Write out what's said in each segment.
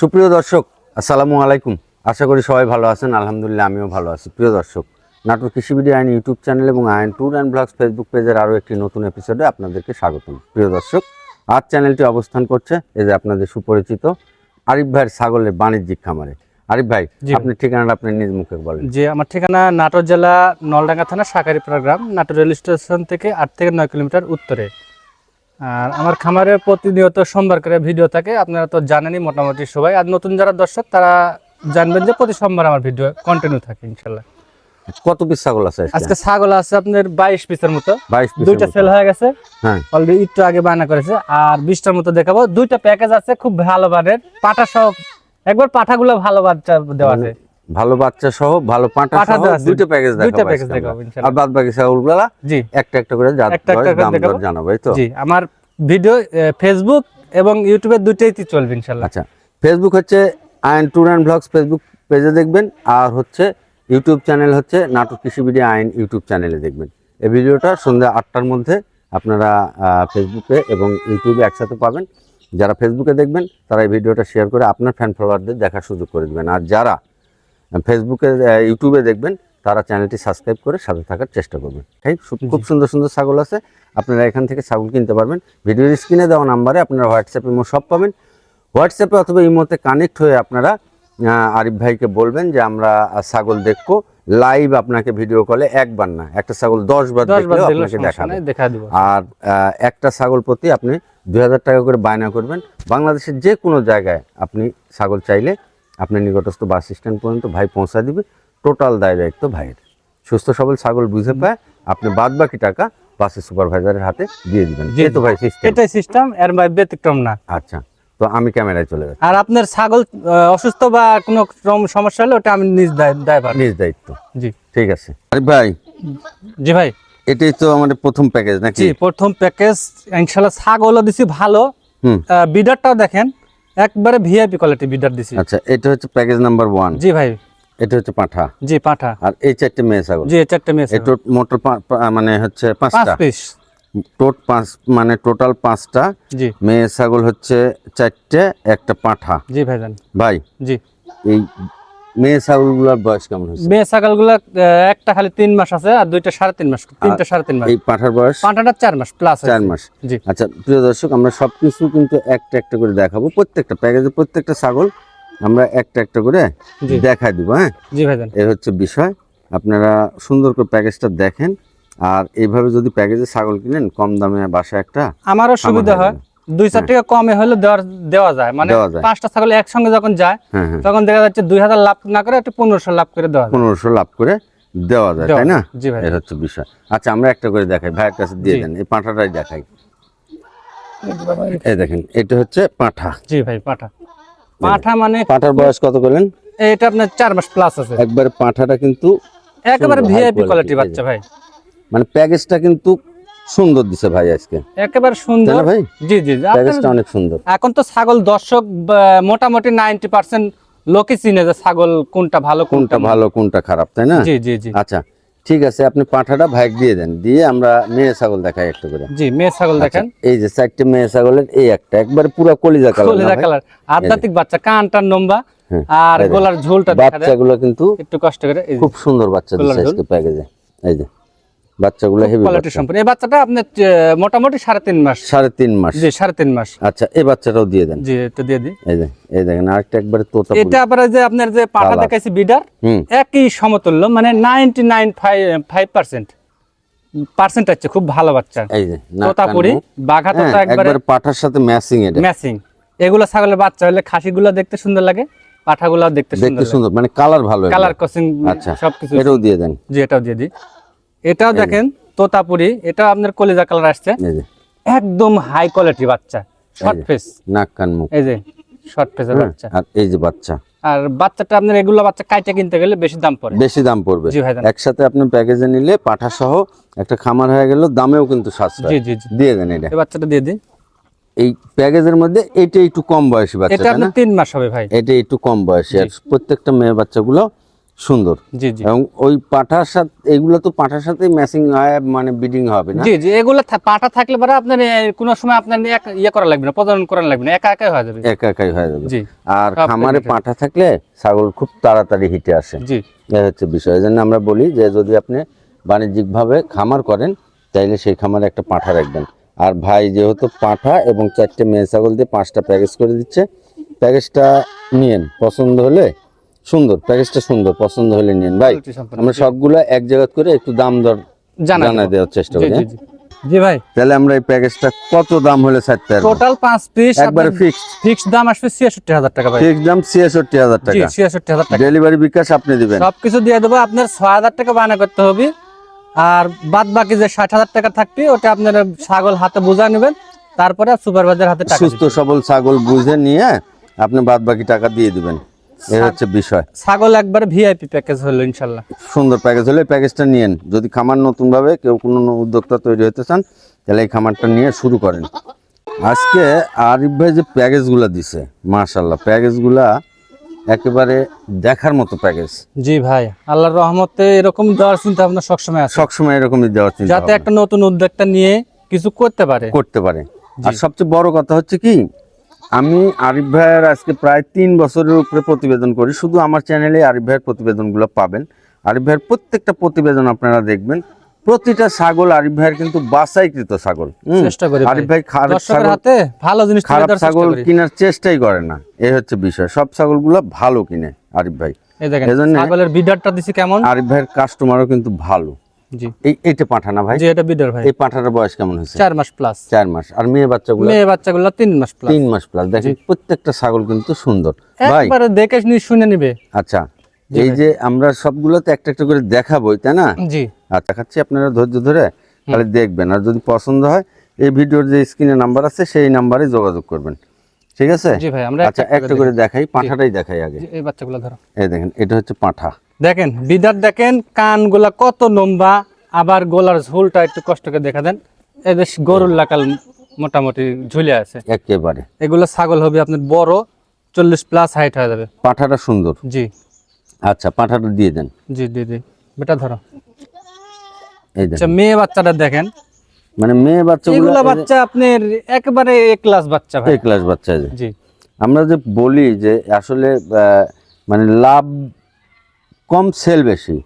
সুপ্রিয় দর্শক আসসালামু আলাইকুম। আশা করি সবাই ভালো আছেন। আলহামদুলিল্লাহ আমিও ভালো আছি। প্রিয় দর্শক নাটোর কৃষিবিডি আইন ইউটিউব চ্যানেল এবং আইন ট্যুর অ্যান্ড ব্লগস ফেসবুক পেজের আরও একটি নতুন এপিসোডে আপনাদেরকে স্বাগতম। প্রিয় দর্শক আজ চ্যানেলটি অবস্থান করছে এই যে আপনাদের সুপরিচিত আরিফ ভাইয়ের ছাগলের বাণিজ্যিক খামারে। আরিফ ভাই জি। আপনি ঠিকানাটা আপনি নিজ মুখে বলেন। যে আমার ঠিকানা নাটোর জেলা নলডাঙ্গা থানা শাকারিপাড়া গ্রাম নাটোর রেল স্টেশন থেকে আট থেকে নয় কিলোমিটার উত্তরে। আর আমার খামারে প্রতিনিয়ত সোমবার করে ভিডিও থাকে আপনারা তো জানেনই মোটামুটি সবাই। আর নতুন যারা দর্শক তারা জানবেন যে প্রতি সোমবার আমার ভিডিও কন্টিনিউ থাকে ইনশাল্লাহ। কত পিস ছাগল আছে আজকে? ছাগল আছে আপনার বাইশ পিসের মতো। বাইশ দুইটা সেল হয়ে গেছে। হ্যাঁ। অলরেডি একটু আগে বায়না করেছে। আর বিশটার মতো দেখাবো। দুইটা প্যাকেজ আছে খুব ভালো মানের পাটা সহ একবার পাঠাগুলো ভালো বাচ্চা দেওয়া আছে। ভালো বাচ্চা সহ ভালো পাঁঠা সহ। দুইটা প্যাকেজ দেখাবো প্যাকেজ দেখাবো। আর বাদ বাকি ছাগলগুলা জি। একটা একটা করে জাত একটা একটা বয়স, করে দাম দর জানাব তো? জি আমার ভিডিও ফেসবুক এবং ইউটিউবে দুইটাই চলবে ইনশাল্লাহ। আচ্ছা ফেসবুক হচ্ছে আইন ট্যুর অ্যান্ড ব্লগস ফেসবুক পেজে দেখবেন আর হচ্ছে ইউটিউব চ্যানেল হচ্ছে নাটক কৃষিবিডি আইন ইউটিউব চ্যানেলে দেখবেন। এই ভিডিওটা সন্ধ্যা আটটার মধ্যে আপনারা ফেসবুকে এবং ইউটিউবে একসাথে পাবেন। যারা ফেসবুকে দেখবেন তারা এই ভিডিওটা শেয়ার করে আপনার ফ্যান ফলোয়ারদের দেখার সুযোগ করে দেবেন। আর যারা ফেসবুকে ইউটিউবে দেখবেন তারা চ্যানেলটি সাবস্ক্রাইব করে সাথে থাকার চেষ্টা করবেন। ঠিক খুব সুন্দর সুন্দর ছাগল আছে। আপনারা এখান থেকে ছাগল কিনতে পারবেন। ভিডিওর স্ক্রিনে দেওয়া নাম্বারে আপনারা হোয়াটসঅ্যাপ ইমো সব পাবেন। হোয়াটসঅ্যাপে অথবা ইমোতে কানেক্ট হয়ে আপনারা আরিফ ভাইকে বলবেন যে আমরা ছাগল দেখব। লাইভ আপনাকে ভিডিও কলে একবার না একটা ছাগল দশ বার দেখলেও আপনাকে দেখাবে। আর একটা ছাগল প্রতি আপনি দুই হাজার টাকা করে বায়না করবেন। বাংলাদেশের যে কোনো জায়গায় আপনি ছাগল চাইলে আপনার নিকটস্থ বাস স্ট্যান্ড পর্যন্ত ভাই পৌঁছা দিবে টোটাল দায় দায়িত্ব ভাইয়ের। সুস্থ সবল ছাগল বুঝে পায় আপনি বাদ বাকি টাকা বাসের সুপারভাইজারের হাতে দিয়ে দিবেন। যেহেতু ভাই সিস্টেম এটাই সিস্টেম এর ব্যতিক্রম না। আচ্ছা তো আমি ক্যামেরায় চলে যাচ্ছি। আর আপনার ছাগল অসুস্থ বা কোনো সমস্যা হলে ওটা আমি নিজ দায়- দায়ভার। নিজ দায়িত্ব। জি। ঠিক আছে। আরে ভাই জি ভাই। এটাই তো আমাদের প্রথম প্যাকেজ নাকি? জি প্রথম প্যাকেজ ইনশাল্লাহ ছাগলও দিছি ভালো। বিডারটাও দেখেন একবারে ভিআইপি কোয়ালিটি বিডার দিছি। আচ্ছা এটা হচ্ছে প্যাকেজ নাম্বার 1 জি ভাই। এটা হচ্ছে পাঁঠা। জি পাঁঠা। আর এই চারটে মেয়ে ছাগল। জি চারটে মেয়ে ছাগল। এটা মোটর মানে হচ্ছে পাঁচটা। পাঁচ পিস টোট পাঁচ মানে টোটাল পাঁচটা। জি। মেয়ে ছাগল হচ্ছে চারটে একটা পাঁঠা। জি ভাইজান। ভাই জি। এই মেয়ে ছাগলগুলোর বয়স কেমন হচ্ছে মেয়ে ছাগলগুলো একটা খালি তিন মাস আছে আর দুইটা সাড়ে তিন মাস। তিনটা সাড়ে তিন মাস। এই পাঁঠার বয়স? পাঁঠাটা চার মাস প্লাস চার মাস। জি। আচ্ছা প্রিয় দর্শক আমরা সবকিছু কিন্তু একটা একটা করে দেখাবো। প্রত্যেকটা প্যাকেজে প্রত্যেকটা ছাগল আমরা একটা একটা করে জি। দেখাই দিব হ্যাঁ? জি ভাইজান। এর হচ্ছে বিষয় আপনারা সুন্দর করে প্যাকেজটা দেখেন। আর এইভাবে যদি প্যাকেজে ছাগল কিনেন কম দামে বাসা একটা আমারও সুবিধা হয় দুই চার টাকা কমে হলে দেওয়ার দেওয়া যায়। মানে দেওয়া যায়। পাঁচটা ছাগল একসঙ্গে যখন যায় হ্যাঁ হ্যাঁ। তখন দেখা যাচ্ছে দুই হাজার লাভ না করে একটা পনেরোশো লাভ করে দেওয়া পনেরোশো লাভ করে দেওয়া যায় তাই না? জি ভাই। এর হচ্ছে বিষয়। আচ্ছা আমরা একটা করে দেখাই। ভাইয়ের কাছে দিয়ে দেন। এই পাঁঠাটাই দেখাই। এই দেখেন এটা হচ্ছে পাঁঠা। জি ভাই পাঠা। পাঁঠা মানে পাঁঠার বয়স কত করলেন? এটা আপনার চার মাস প্লাস আছে। একবারে পাঁঠাটা কিন্তু একেবারে ভিআইপি কোয়ালিটি বাচ্চা ভাই। মানে প্যাকেজটা কিন্তু সুন্দর দিছে ভাই আজকে। একেবারে সুন্দর। ভাই? জি জি। প্যাকেজটা অনেক সুন্দর। এখন তো ছাগল দর্শক মোটামুটি নাইনটি পার্সেন্ট লোকই চিনে যে ছাগল কোনটা ভালো কোনটা ভালো কোনটা খারাপ তাই না? জি জি জি। আচ্ছা ঠিক আছে আপনি পাঁঠাটা ভাইক দিয়ে দেন। দিয়ে আমরা মেয়ে ছাগল দেখাই একটু করে। জি মেয়ে ছাগল দেখেন। আচ্ছা, এই যে চারটে মেয়ে ছাগলের এই একটা একবারে পুরো কলিজা কালার কলিজা কালার। আধ্যাত্মিক বাচ্চা কানটার নম্বা হ্যাঁ, আর দেখেন। গোলার ঝোলটা দেখা যায়। বাচ্চাগুলো কিন্তু একটু কষ্ট করে খুব সুন্দর বাচ্চা ঝোল। আজকে প্যাকেজে। এই যে। বাচ্চাগুলো হেভি কোয়ালিটি সম্পূর্ণ এই বাচ্চাটা আপনার মোটামুটি সাড়ে তিন মাস। সাড়ে তিন মাস। জি সাড়ে তিন মাস। আচ্ছা এই বাচ্চাটাও দিয়ে দেন। জি দিয়ে দিই। এই এই দেখেন আরেকটা একবারে তোতা এটা আবার যে আপনার যে পাটা। দেখাইছি বিডার একই সমতুল্য মানে ninety nine five percent. Percent হচ্ছে খুব ভালো বাচ্চা। এই যে তোতাপুরি বাঘা হ্যাঁ, তোতা একবারে পাঠার সাথে ম্যাচিং এটা। ম্যাচিং এগুলো ছাগলের বাচ্চা হলে খাসিগুলো দেখতে সুন্দর লাগে পাঠাগুলো দেখতে দেখতে সুন্দর লাগে। সুন্দর মানে কালার ভালো কালার কোচিং আচ্ছা সবকিছু। এটাও দিয়ে দেন। জি এটাও দিয়ে দিই। এটাও দেখেন তোতাপুরি এটা আপনার কলিজা কালার আসছে। একদম হাই কোয়ালিটি বাচ্চা শর্ট। ফেস নাক কান মুখ। এই যে শর্ট ফেসের হ্যাঁ, বাচ্চা। আর এই যে বাচ্চা। আর বাচ্চাটা আপনার এগুলো বাচ্চা কাইটা কিনতে গেলে বেশি দাম পড়ে। বেশি দাম পড়বে। জি ভাইজান। একসাথে আপনি প্যাকেজে নিলে পাঠা সহ একটা খামার হয়ে গেল দামেও কিন্তু সাশ্রয়। জি জি দিয়ে দেন এটা। এই বাচ্চাটা দিয়ে দিই। এই প্যাকেজের মধ্যে এটা একটু কম বয়সী বাচ্চা এটা আপনার তিন মাস হবে ভাই। এটা একটু কম বয়সী। আর প্রত্যেকটা মেয়ে বাচ্চাগুলো সুন্দর। জি জি। এবং ওই পাঠার সাথে এগুলো তো পাঠার সাথে ম্যাচিং হয় মানে বিডিং হবে না? জি জি এগুলো পাটা থাকলে পরে আপনার কোনো সময় আপনার ইয়ে করা লাগবে না প্রজনন করা লাগবে না একা একাই হয়ে যাবে। একা একাই হয়ে যাবে। জি। আর খামারে। পাঠা থাকলে ছাগল খুব তাড়াতাড়ি হিটে আসে। জি। এই হচ্ছে বিষয়। এই জন্য আমরা বলি যে যদি আপনি বাণিজ্যিকভাবে খামার করেন তাইলে সেই খামারে একটা পাঁঠা রাখবেন। আর ভাই যেহেতু পাঁঠা এবং চারটে মেয়ে ছাগল দিয়ে পাঁচটা প্যাকেজ করে দিচ্ছে প্যাকেজটা নিয়েন। পছন্দ হলে সুন্দর প্যাকেজটা সুন্দর পছন্দ হলে নিন। ভাই আমরা সবগুলো এক জায়গা করে একটু দাম দর জানা দেওয়ার চেষ্টা জি করি জি হ্যাঁ? জি। জি ভাই। তাহলে আমরা এই প্যাকেজটা কত দাম হলে ছাড়তে পারব টোটাল পাঁচ পিস একবারে ফিক্সড ফিক্সড দাম আসবে ছিয়াষট্টি হাজার টাকা ভাই। ফিক্সড দাম ছিয়াষট্টি হাজার জি টাকা। ছিয়াষট্টি হাজার টাকা। ডেলিভারি বিকাশ আপনি দিবেন। সবকিছু দিয়ে দেবো আপনার ছয় হাজার টাকা বায়না করতে হবে। আর বাদ বাকি যে ষাট হাজার টাকা থাকবে ওটা আপনার ছাগল হাতে বোঝা নেবেন তারপরে সুপারভাইজার হাতে টাকা সুস্থ সবল ছাগল বুঝে নিয়ে আপনি বাদ বাকি টাকা দিয়ে দিবেন। এই হচ্ছে বিষয়। ছাগল একবার ভিআইপি প্যাকেজ হলো ইনশাল্লাহ। সুন্দর প্যাকেজ হলে প্যাকেজটা নিয়েন। যদি খামার নতুন ভাবে কেউ কোনো উদ্যোক্তা তৈরি হতে চান তাহলে এই খামারটা নিয়ে শুরু করেন। আজকে আরিফ ভাই যে প্যাকেজগুলো দিছে মাশাল্লাহ প্যাকেজগুলা একেবারে দেখার মতো প্যাকেজ জি ভাই আল্লাহর রহমতে এরকম দেওয়ার চিন্তা ভাবনা সবসময় আছে। সবসময় এরকমই দেওয়ার চিন্তা যাতে একটা নতুন উদ্যোগটা নিয়ে কিছু করতে পারে। করতে পারে। আর সবচেয়ে বড় কথা হচ্ছে কি আমি আরিফ ভাইয়ের আজকে প্রায় তিন বছরের উপরে প্রতিবেদন করি। শুধু আমার চ্যানেলে আরিফ ভাইয়ের প্রতিবেদনগুলো পাবেন। আরিফ ভাইয়ের প্রত্যেকটা প্রতিবেদন আপনারা দেখবেন। প্রতিটা ছাগল আরিফ ভাইয়ের কিন্তু বাছাইকৃত ছাগল। আরিফ ভাই খারাপ ছাগল ভালো জিনিস খারাপ ছাগল কেনার চেষ্টাই করে না। এই হচ্ছে বিষয়। সব ছাগলগুলো ভালো কিনে আরিফ ভাই। এই দেখেন ছাগলের বিডারটা দিছি কেমন? আরিফ ভাইয়ের কাস্টমারও কিন্তু ভালো। জি। এই এইটা পাঠানা ভাই? জি এটা বিডার ভাই। এই পাঠাটার বয়স কেমন হয়েছে? চার মাস প্লাস চার মাস। আর মেয়ে বাচ্চাগুলো? মেয়ে বাচ্চাগুলো তিন মাস প্লাস মাস প্লাস দেখেন প্রত্যেকটা ছাগল কিন্তু সুন্দর। ভাই। একবারে দেখে নি- শুনে নিবে। আচ্ছা এই যে আমরা সবগুলোতে একটা একটা করে দেখাবোই তাই না? জি। আচ্ছা আপনারা ধৈর্য ধরে তাহলে দেখবেন। আর যদি পছন্দ হয় এই ভিডিওর যে স্ক্রিনে নাম্বার আছে সেই নাম্বারে যোগাযোগ করবেন। ঠিক আছে? জি ভাই আমরা আচ্ছা একটা করে দেখাই পাঁঠাটাই দেখাই আগে। এই বাচ্চাগুলো ধরো। এই দেখেন এটা হচ্ছে পাঁঠা। দেখেন বিদার দেখেন কানগুলা কত লম্বা আবার গোলার ঝোলটা একটু কষ্ট করে দেখা দেন। এদের গরুর লাকাল মোটামুটি ঝুলে আছে। একেবারে। এগুলো ছাগল হবে আপনার বড় চল্লিশ প্লাস হাইট হয়ে যাবে। পাঁঠাটা সুন্দর। জি। আচ্ছা পাঁঠাটা দিয়ে দেন। জি জি জি বেটা ধরো। আচ্ছা মেয়ে বাচ্চাটা দেখেন। মানে মেয়ে বাচ্চা এগুলা বাচ্চা আপনার একেবারে এক ক্লাস বাচ্চা ভাই। এই ক্লাস বাচ্চা জি। আমরা যে বলি যে আসলে মানে লাভ কম সেল বেশি।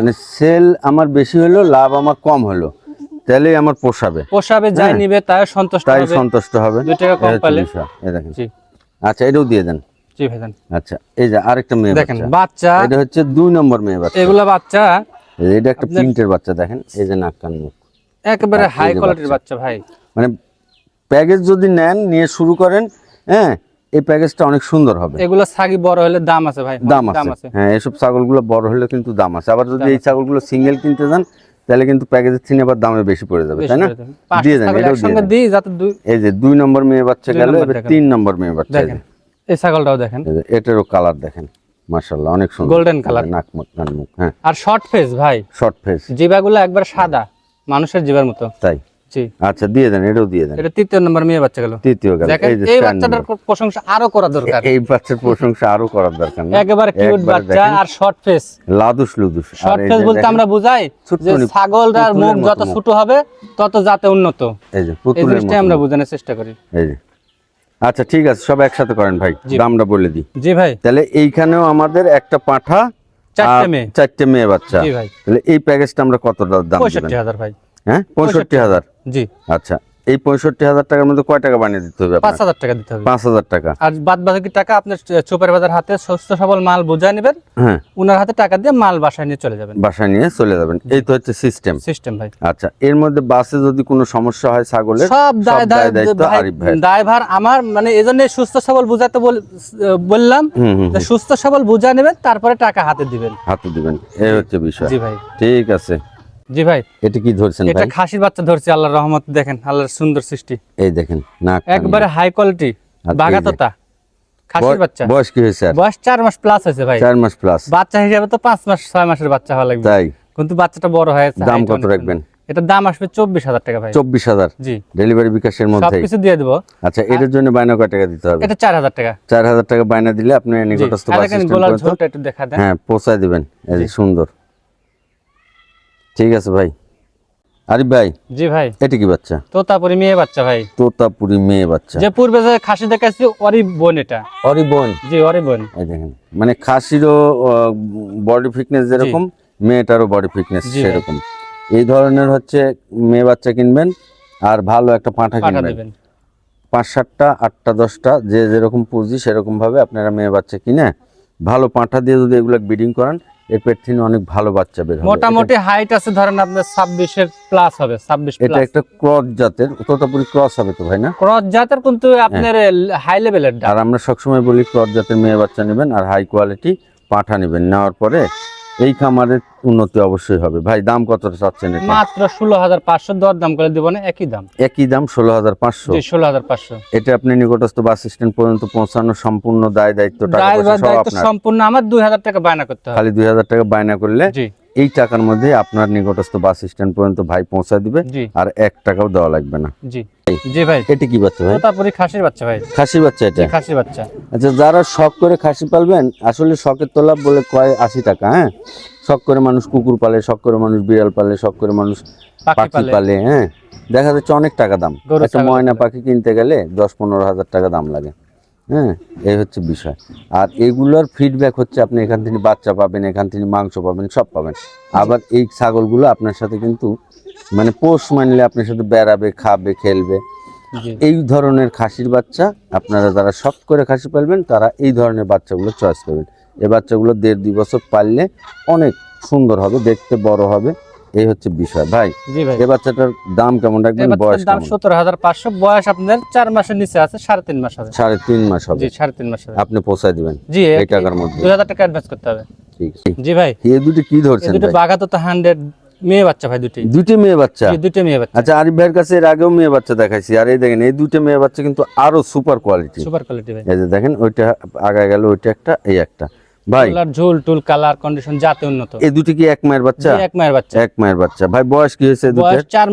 মানে সেল আমার বেশি হলো লাভ আমার কম হলো। তাহলে আমার পোষাবে। পোষাবে যাই হ্যাঁ। নিবে তাই সন্তুষ্ট তাই সন্তুষ্ট হবে। দুই টাকা কম পেলে। এই দেখেন। জি। আচ্ছা এটাও দিয়ে দেন। জি ভাইজান আচ্ছা এই যে আরেকটা মেয়ে দেখেন বাচ্চা। বাচ্চা। এটা হচ্ছে দুই নম্বর মেয়ে বাচ্চা। এগুলা বাচ্চা। এটা একটা প্রিন্টের বাচ্চা দেখেন। এই যে নাক কান মুখ। একেবারে হাই কোয়ালিটির বাচ্চা ভাই। মানে প্যাকেজ যদি নেন নিয়ে শুরু করেন হ্যাঁ এই প্যাকেজটা অনেক সুন্দর হবে। এগুলো ছাগি বড় হলে দাম আছে ভাই। দাম আছে। হ্যাঁ এসব ছাগলগুলো বড় হলে কিন্তু দাম আছে। আবার যদি এই ছাগলগুলো সিঙ্গেল কিনতে যান তাহলে কিন্তু প্যাকেজের থেকে আবার দামে বেশি পড়ে যাবে তাই না? দিয়ে দেন এটাও দিয়ে দিই যাতে দুই এই যে দুই নম্বর মেয়ে বাচ্চা গেল এবার তিন নম্বর মেয়ে বাচ্চা এই ছাগলটাও দেখেন। এটারও কালার দেখেন মাশাল্লাহ অনেক সুন্দর। Golden colour। নাক মুখ কান মুখ হ্যাঁ। আর শর্ট ফেস ভাই। শর্ট ফেস জিবাগুলো একবার সাদা মানুষের জিবার মতো। তাই। জি। আচ্ছা দিয়ে দেন এটাও দিয়ে দেন। এটা তৃতীয় নম্বর মেয়ে বাচ্চা গেল। তৃতীয় গেল এই যে এই চার বাচ্চাটার প্রশংসা আরও করা দরকার। এই বাচ্চার প্রশংসা আরও করার দরকার একেবারে কিউট বাচ্চা আর শর্ট ফেস লাদুস লুদুস। শর্ট ফেস বলতে আমরা বুঝাই যে ছাগলটার মুখ যত ছোট হবে তত যাতে উন্নত। এই যে পুতুলের জিনিসটা আমরা বোঝানোর চেষ্টা করি। এই যে। আচ্ছা ঠিক আছে সব একসাথে করেন ভাই। দামটা বলে দিই। জি ভাই। তাহলে এইখানেও আমাদের একটা পাঠা চারটে মেয়ে। চারটে মেয়ে বাচ্চা। জি ভাই। তাহলে এই প্যাকেজটা আমরা কত দাম দিবেন? ভাই। হ্যাঁ? পঁয়ষট্টি হাজার। জি। আচ্ছা এই পঁয়ষট্টি হাজার টাকার মধ্যে কয় টাকা বানিয়ে দিতে হবে পাঁচ হাজার টাকা দিতে হবে। পাঁচ হাজার টাকা। আর বাদ বাকি টাকা আপনার চোপের বাজার হাতে সুস্থ সবল মাল বোঝায় নেবেন হ্যাঁ। হাতে টাকা দিয়ে মাল বাসায় নিয়ে চলে যাবেন। বাসায় নিয়ে চলে যাবেন। এই তো হচ্ছে সিস্টেম সিস্টেম ভাই। আচ্ছা এর মধ্যে বাসে যদি কোনো সমস্যা হয় ছাগলের সব দায় দায় দায়িত্ব আরিফ ভাই দায়ভার আমার মানে এই জন্য সুস্থ সবল বুঝাতে বল- বললাম সুস্থ সবল বুঝা নেবেন তারপরে টাকা হাতে দিবেন। হাতে দিবেন। এই হচ্ছে বিষয়। জি ভাই। ঠিক আছে। জি ভাই। এটা কি ধরছেন এটা খাসির বাচ্চা ধরছি আল্লাহর রহমত দেখেন আল্লাহর সুন্দর সৃষ্টি। এই দেখেন নাক একবারে হাই কোয়ালিটি বাগাততা খাসির বাচ্চা। বয়স কি হয়েছে বয়স চার মাস প্লাস হয়েছে ভাই। চার মাস প্লাস বাচ্চা হিসাবে তো পাঁচ মাস ছয় মাসের বাচ্চা হওয়া লাগবে। তাই? কিন্তু বাচ্চাটা বড় হয়েছে দাম কত রাখবেন? এটার দাম আসবে চব্বিশ হাজার টাকা ভাই। চব্বিশ হাজার? জি। ডেলিভারি বিকাশের মধ্যেই। সবকিছু দিয়ে দেবো। আচ্ছা এটার জন্য বায়না কয় টাকা দিতে হবে? এটা চার হাজার টাকা। চার হাজার টাকা বায়না দিলে আপনি নিকটস্থ একটু দেখা দেন। হ্যাঁ পৌঁছায় দিবেন। সুন্দর। ঠিক আছে ভাই। আরিফ ভাই জি ভাই। এটা কি বাচ্চা? তোতাপুরি মেয়ে বাচ্চা ভাই। তোতাপুরি মেয়ে বাচ্চা। যে পূর্বে যে খাসি দেখাচ্ছি ওরই বোন এটা। অরি বোন? জি ওরই বোন। এই দেখেন মানে খাসিরও বডি ফিটনেস যেরকম মেয়েটারও বডি ফিটনেস সেরকম। এই ধরনের হচ্ছে মেয়ে বাচ্চা কিনবেন আর ভালো একটা পাঁঠা কিনবেন। পাঁচ সাতটা আটটা দশটা যে যেরকম পুঁজি সেরকম ভাবে আপনারা মেয়ে বাচ্চা কিনে ভালো পাঁঠা দিয়ে যদি এগুলো ব্রিডিং করান এর পেট থেকে অনেক ভালো বাচ্চা বের হবে। মোটামুটি হাইট আছে ধরেন আপনার ছাব্বিশের প্লাস হবে ছাব্বিশ এটা- এটা একটা ক্রস জাতের তোতাপুরি ক্রস হবে তো ভাই না? ক্রস জাতের কিন্তু আপনার হাই লেভেলের আর আমরা সবসময় বলি ক্রস জাতের মেয়ে বাচ্চা নেবেন আর হাই কোয়ালিটি পাঠা নেবেন। নেওয়ার পরে এই খামারের উন্নতি অবশ্যই হবে। ভাই দাম কত চাচ্ছেন মাত্র ষোলো হাজার পাঁচশো দর দাম করে দেবো না একই দাম। একই দাম ষোলো হাজার পাঁচশো? ষোলো হাজার পাঁচশো। এটা আপনি নিকটস্থ বাস স্ট্যান্ড পর্যন্ত পৌঁছানোর সম্পূর্ণ দায় দায়িত্ব টাকা সম্পূর্ণ আমার দুই হাজার টাকা বায়না করতে হবে। খালি দুই হাজার টাকা বায়না করলে এই টাকার মধ্যে আপনার নিকটস্থ বাস স্ট্যান্ড পর্যন্ত ভাই পৌঁছা দিবে আর এক টাকাও দেওয়া লাগবে না। জি। জি ভাই। এটা কি বাচ্চা ভাই? তারপরে খাসির বাচ্চা ভাই। খাসি বাচ্চা এটা? খাসির বাচ্চা। আচ্ছা যারা শখ করে খাসি পালবেন আসলে শখের বলে কয় আশি টাকা হ্যাঁ? শখ করে মানুষ কুকুর পালে শখ করে মানুষ বিড়াল পালে শখ করে মানুষ পাখি পালে। পালে হ্যাঁ? দেখা যাচ্ছে অনেক টাকা দাম। একটা ময়না পাখি কিনতে গেলে দশ পনেরো হাজার টাকা দাম লাগে। হ্যাঁ এই হচ্ছে বিষয়। আর এগুলোর ফিডব্যাক হচ্ছে আপনি এখান থেকে বাচ্চা পাবেন এখান থেকে মাংস পাবেন সব পাবেন। আবার এই ছাগলগুলো আপনার সাথে কিন্তু মানে পোষ মানলে আপনার সাথে বেড়াবে খাবে খেলবে। এই ধরনের খাসির বাচ্চা আপনারা যারা শখ করে খাসি পালবেন তারা এই ধরনের বাচ্চাগুলো চয়েস করবেন এই বাচ্চাগুলো দেড় দুই বছর পাললে অনেক সুন্দর হবে দেখতে বড় হবে। এই হচ্ছে বিষয়। ভাই জি ভাই। এই বাচ্চাটার দাম কেমন রাখবেন? বয়স দাম কেমন? সতেরো হাজার পাঁচশো বয়স আপনার চার মাসের নিচে আছে সাড়ে তিন মাস হবে। সাড়ে তিন মাস হবে। জি সাড়ে তিন মাস হবে। আপনি পৌঁছায় দিবেন। জি এই টাকার মধ্যে। দুই হাজার টাকা অ্যাডভান্স করতে হবে। ঠিক জি ভাই। এই দুটি কি এই ধরছেন দুটো? বাঘা তো হান্ড্রেড মেয়ে বাচ্চা ভাই দুটি। দুটি মেয়ে বাচ্চা? দুটো মেয়ে বাচ্চা। আচ্ছা আরিফ ভাইয়ের কাছে এর আগেও মেয়ে বাচ্চা দেখাইছি। আর এই দেখেন এই দুটো মেয়ে বাচ্চা কিন্তু আরও সুপার কোয়ালিটি সুপার কোয়ালিটি ভাই। এই যে দেখেন ওইটা আগায় গেল ওইটা একটা এই একটা। ভাই। ঝুল টুল কালার কন্ডিশন উন্নত। এই দুটি কি এক মায়ের বাচ্চা? এক মায়ের বাচ্চা। এক মায়ের বাচ্চা। ভাই বয়স কি হয়েছে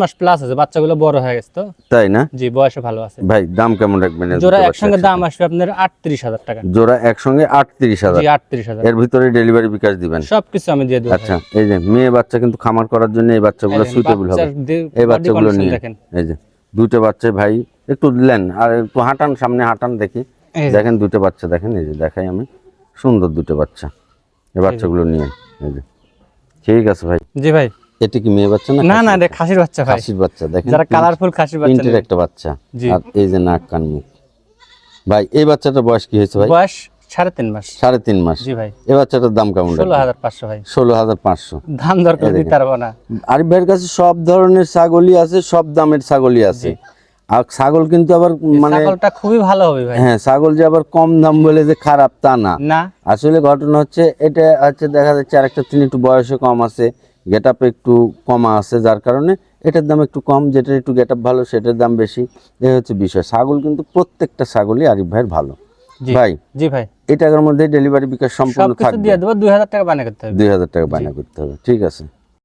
মাস প্লাস আছে বাচ্চাগুলো বড় হয়ে গেছে তো। তাই না? জি বয়সে ভালো আছে। ভাই দাম কেমন রাখবেন জোড়া একসঙ্গে দাম আসবে আপনার আটত্রিশ হাজার টাকা। জোড়া একসঙ্গে আটত্রিশ হাজার। জি আটত্রিশ হাজার। এর ভিতরে ডেলিভারি বিকাশ দিবেন? সবকিছু আমি দিয়ে দেবো। আচ্ছা এই যে মেয়ে বাচ্চা কিন্তু খামার করার জন্য এই বাচ্চাগুলো সুইটেবল হবে। এই বাচ্চাগুলো নিয়ে। দেখেন। এই যে দুটো বাচ্চা ভাই একটু দিলেন আর একটু হাঁটান সামনে হাঁটান দেখি। দেখেন দুটো বাচ্চা দেখেন এই যে দেখাই আমি। সুন্দর দুটো বাচ্চা। এই বাচ্চাগুলো নিয়ে ঠিক আছে ভাই। জি ভাই। এটা কি মেয়ে বাচ্চা না না না এটা খাসির বাচ্চা ভাই। খাসির বাচ্চা দেখেন যারা কালারফুল খাসির বাচ্চা প্রিন্টের একটা বাচ্চা। আর এই যে নাক কান মুখ। ভাই এই বাচ্চাটার বয়স কি হয়েছে ভাই? বয়স সাড়ে তিন মাস। সাড়ে তিন মাস। জি ভাই। এই বাচ্চাটার দাম কেমন ষোলো হাজার পাঁচশো ভাই। ষোলো হাজার পাঁচশো। দাম দরকার দিতে পারব না। আরিফ ভাইয়ের কাছে সব ধরনের ছাগলই আছে সব দামের ছাগলই আছে। আর ছাগল কিন্তু আবার মানে ছাগলটা খুবই ভালো হবে ভাই। হ্যাঁ ছাগল যে আবার কম দাম বলে যে খারাপ তা না। না। আসলে ঘটনা হচ্ছে এটা হচ্ছে দেখা যাচ্ছে আরেকটা তিনি একটু বয়সে কম আছে গেট একটু কমা আছে যার কারণে এটার দাম একটু কম যেটার একটু গেট ভালো সেটার দাম বেশি। এই হচ্ছে বিষয়। ছাগল কিন্তু প্রত্যেকটা ছাগলই আরিফ ভাইয়ের ভালো। ভাই জি ভাই। এই টাকার মধ্যে ডেলিভারি বিকাশ সম্পূর্ণ থাকবে। দিয়ে দেবো দুই হাজার টাকা বানিয়ে করতে হবে। দুই হাজার টাকা বায়না করতে হবে। ঠিক আছে।